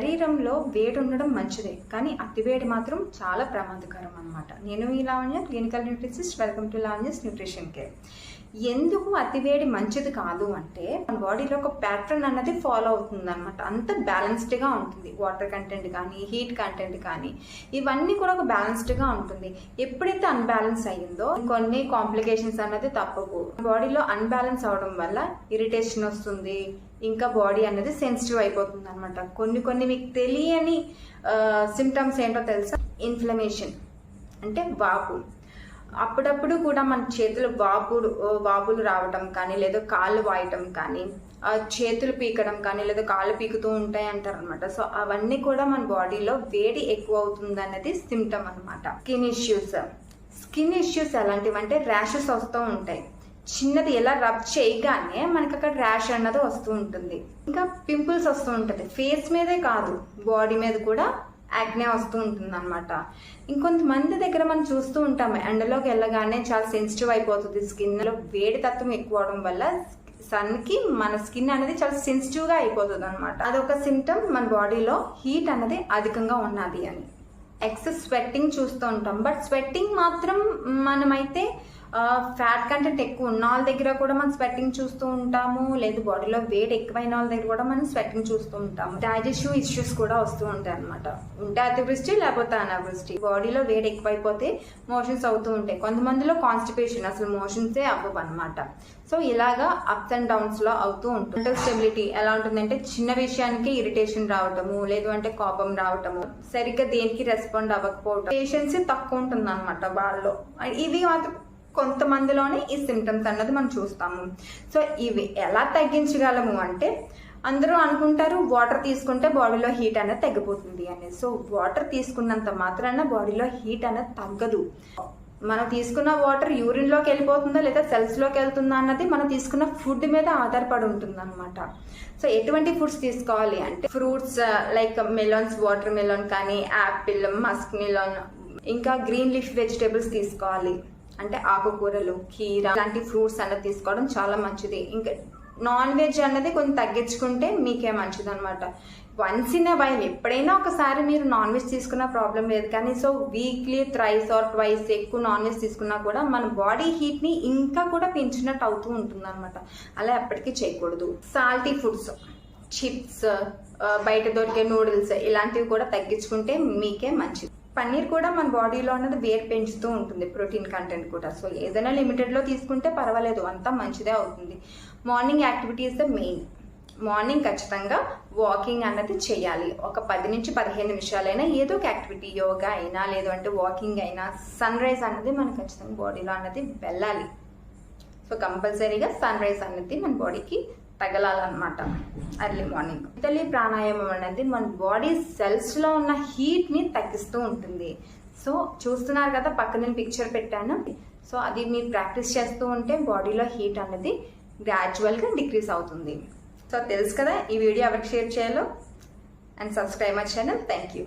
శరీరంలో వేడి ఉండడం మంచిదే కానీ అతివేడి మాత్రం చాలా ప్రమాదకరం అనమాట నేను ఈ Lavanya clinical nutritionist welcome to Lavanya's nutrition care. ఎందుకు అతివేడి మంచిది కాదు అంటే మన బాడీలో ఒక ప్యాటర్న్ అన్నది ఫాలో అవుతుంది అనమాట అంత బ్యాలెన్స్డ్గా ఉంటుంది. వాటర్ కంటెంట్ కానీ హీట్ కంటెంట్ కానీ ఇవన్నీ కూడా ఒక బ్యాలెన్స్డ్గా ఉంటుంది. ఎప్పుడైతే అన్బ్యాలెన్స్ అయ్యిందో కొన్ని కాంప్లికేషన్స్ అన్నది తప్పవు బాడీలో అన్బ్యాలెన్స్ అవడం వల్ల ఇరిటేషన్ వస్తుంది ఇంకా బాడీ అనేది సెన్సిటివ్ అయిపోతుంది అనమాట కొన్ని కొన్ని మీకు తెలియని సిమ్టమ్స్ ఏంటో తెలుసా? ఇన్ఫ్లమేషన్ అంటే వాపు. అప్పుడప్పుడు కూడా మన చేతులు వాపులు వాపులు రావటం కానీ లేదా కాళ్ళు వాయటం కానీ ఆ చేతులు పీకడం కానీ లేదా కాళ్ళు పీకుతూ ఉంటాయి అంటారు అనమాట సో అవన్నీ కూడా మన బాడీలో వేడి ఎక్కువ అవుతుంది అనేది సిమ్టమ్ అనమాట స్కిన్ ఇష్యూస్ స్కిన్ ఇష్యూస్ ఎలాంటివంటే ర్యాషెస్ వస్తూ ఉంటాయి. చిన్నది ఎలా రబ్ చేయగానే మనకి అక్కడ ర్యాష్ అన్నది వస్తూ ఉంటుంది. ఇంకా పింపుల్స్ వస్తూ ఉంటుంది. ఫేస్ మీదే కాదు బాడీ మీద కూడా యాక్నే వస్తూ ఉంటుంది అనమాట ఇంకొంతమంది దగ్గర మనం చూస్తూ ఉంటాం ఎండలోకి వెళ్ళగానే చాలా సెన్సిటివ్ అయిపోతుంది స్కిన్లో వేడి తత్వం ఎక్కువ అవడం వల్ల సన్కి మన స్కిన్ అనేది చాలా సెన్సిటివ్గా అయిపోతుంది అనమాట అదొక సిమ్టమ్ మన బాడీలో హీట్ అనేది అధికంగా ఉన్నది అని. ఎక్సెస్ స్వెట్టింగ్ చూస్తూ ఉంటాం. బట్ స్వెట్టింగ్ మాత్రం మనమైతే ఫ్యాట్ కంటెంట్ ఎక్కువ ఉన్న వాళ్ళ దగ్గర కూడా మనం స్వెట్టింగ్ చూస్తూ ఉంటాము. లేదు బాడీలో వెయిట్ ఎక్కువైన వాళ్ళ దగ్గర కూడా మనం స్వెట్టింగ్ చూస్తూ ఉంటాము. డైజెస్టివ్ ఇష్యూస్ కూడా వస్తూ ఉంటాయి అనమాట ఉంటే అతివృష్టి లేకపోతే అనావృష్టి. బాడీలో వేడి ఎక్కువైపోతే మోషన్స్ అవుతూ ఉంటాయి. కొంతమందిలో కాన్స్టిపేషన్ అసలు మోషన్సే అవ్వవు అనమాట సో ఇలాగా అప్స్ అండ్ డౌన్స్లో అవుతూ ఉంటుంది. మెంటల్ స్టెబిలిటీ ఎలా ఉంటుందంటే చిన్న విషయానికి ఇరిటేషన్ రావటము లేదు అంటే కోపం రావటము సరిగ్గా దేనికి రెస్పాండ్ అవ్వకపోవటం. పేషెన్స్ తక్కువ ఉంటుంది అనమాట వాళ్ళలో. ఇవి మాత్రం కొంతమందిలోనే ఈ సిమ్టమ్స్ అన్నది మనం చూస్తాము. సో ఇవి ఎలా తగ్గించగలము అంటే అందరూ అనుకుంటారు వాటర్ తీసుకుంటే బాడీలో హీట్ అనేది తగ్గిపోతుంది అని. సో వాటర్ తీసుకున్నంత మాత్రాన బాడీలో హీట్ అనేది తగ్గదు. మనం తీసుకున్న వాటర్ యూరిన్లోకి వెళ్ళిపోతుందా లేదా సెల్స్లోకి వెళ్తుందా అన్నది మనం తీసుకున్న ఫుడ్ మీద ఆధారపడి ఉంటుంది అనమాట సో ఎటువంటి ఫుడ్స్ తీసుకోవాలి అంటే fruits like melons watermelon కానీ యాపిల్ మస్క్ మెలాన్ ఇంకా గ్రీన్ లీఫ్ వెజిటేబుల్స్ తీసుకోవాలి. అంటే ఆకుకూరలు కీర ఇలాంటి ఫ్రూట్స్ అన్నది తీసుకోవడం చాలా మంచిది. ఇంకా నాన్ వెజ్ అన్నది కొంచెం తగ్గించుకుంటే మీకే మంచిది అనమాట వన్స్ ఇన్ వైల్ ఎప్పుడైనా ఒకసారి మీరు నాన్ వెజ్ తీసుకున్న ప్రాబ్లం లేదు కానీ so weekly thrice or twice ఎక్కువ నాన్ వెజ్ తీసుకున్నా కూడా మన బాడీ హీట్ని ఇంకా కూడా పెంచినట్టు అవుతూ ఉంటుంది అనమాట అలా ఎప్పటికీ చేయకూడదు. సాల్టీ ఫుడ్స్ చిప్స్ బయట దొరికే నూడిల్స్ ఇలాంటివి కూడా తగ్గించుకుంటే మీకే మంచిది. పన్నీర్ కూడా మన బాడీలో ఉన్నది వేర్ పెంచుతూ ఉంటుంది ప్రోటీన్ కంటెంట్ కూడా. సో ఏదైనా లిమిటెడ్లో తీసుకుంటే పర్వాలేదు అంతా మంచిదే అవుతుంది. Morning activities the main morning ఖచ్చితంగా వాకింగ్ అన్నది చేయాలి. ఒక పది నుంచి పదిహేను నిమిషాలైనా ఏదో ఒక యాక్టివిటీ యోగా అయినా లేదు అంటే వాకింగ్ అయినా సన్ రైజ్ అన్నది మనకు ఖచ్చితంగా బాడీలో అన్నది వెళ్ళాలి. సో కంపల్సరీగా సన్ రైజ్ అన్నది మన బాడీకి తగలాలన్నమాట ఎర్లీ మార్నింగ్ ఇతలి ప్రాణాయామం అనేది మన బాడీ సెల్స్లో ఉన్న హీట్ని తగ్గిస్తూ ఉంటుంది. సో చూస్తున్నారు కదా పక్కన నేను పిక్చర్ పెట్టాను. సో అది మీరు ప్రాక్టీస్ చేస్తూ ఉంటే బాడీలో హీట్ అనేది గ్రాడ్యువల్గా డిక్రీస్ అవుతుంది. సో తెలుసు కదా ఈ వీడియో ఎవరికి షేర్ చేయాలో? And subscribe my channel thank you